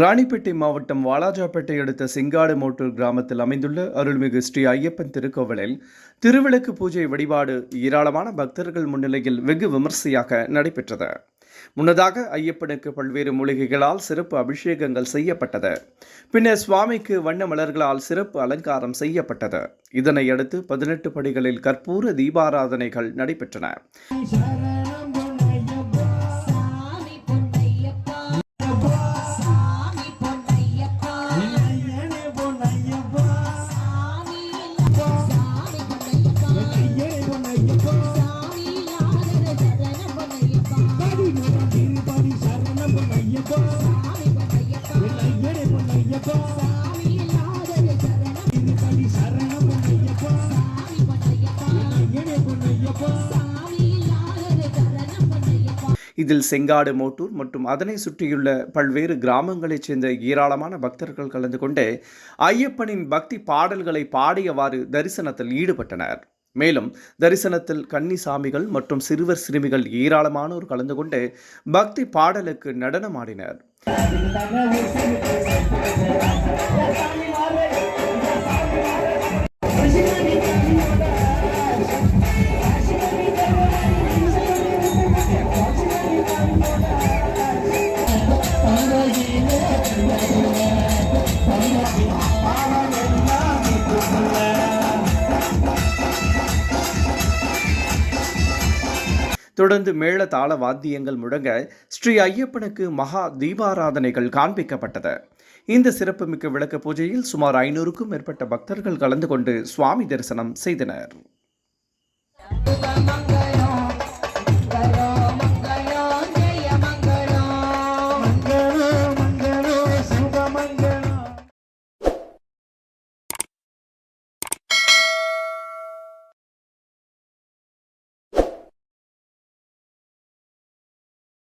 ராணிப்பேட்டை மாவட்டம் வாலாஜாப்பேட்டை அடுத்த சிங்காடு மோட்டூர் கிராமத்தில் அமைந்துள்ள அருள்மிகு ஸ்ரீ ஐயப்பன் திருக்கோவிலில் திருவிளக்கு பூஜை வழிபாடு ஏராளமான பக்தர்கள் முன்னிலையில் வெகு விமர்சையாக நடைபெற்றது. முன்னதாக ஐயப்பனுக்கு பல்வேறு மூலிகைகளால் சிறப்பு அபிஷேகங்கள் செய்யப்பட்டது. பின்னர் சுவாமிக்கு வண்ண மலர்களால் சிறப்பு அலங்காரம் செய்யப்பட்டது. இதனையடுத்து பதினெட்டு படிகளில் கற்பூர தீபாராதனைகள் நடைபெற்றன. இதில் செங்காடு மோட்டூர் மற்றும் அதனை சுற்றியுள்ள பல்வேறு கிராமங்களைச் சேர்ந்த ஏராளமான பக்தர்கள் கலந்து கொண்டு ஐயப்பனின் பக்தி பாடல்களை பாடியவாறு தரிசனத்தில் ஈடுபட்டனர். மேலும் தரிசனத்தில் கன்னிசாமிகள் மற்றும் சிறுவர் சிறுமிகள் ஏராளமானோர் கலந்து கொண்டு பக்தி பாடலுக்கு நடனமாடினர். தொடர்ந்து மேள தாள வாத்தியங்கள் முழங்க ஸ்ரீ ஐயப்பனுக்கு மகா தீபாராதனைகள் காண்பிக்கப்பட்டது. இந்த சிறப்புமிக்க விளக்க பூஜையில் சுமார் ஐநூறுக்கும் மேற்பட்ட பக்தர்கள் கலந்து கொண்டு சுவாமி தரிசனம் செய்தனர்.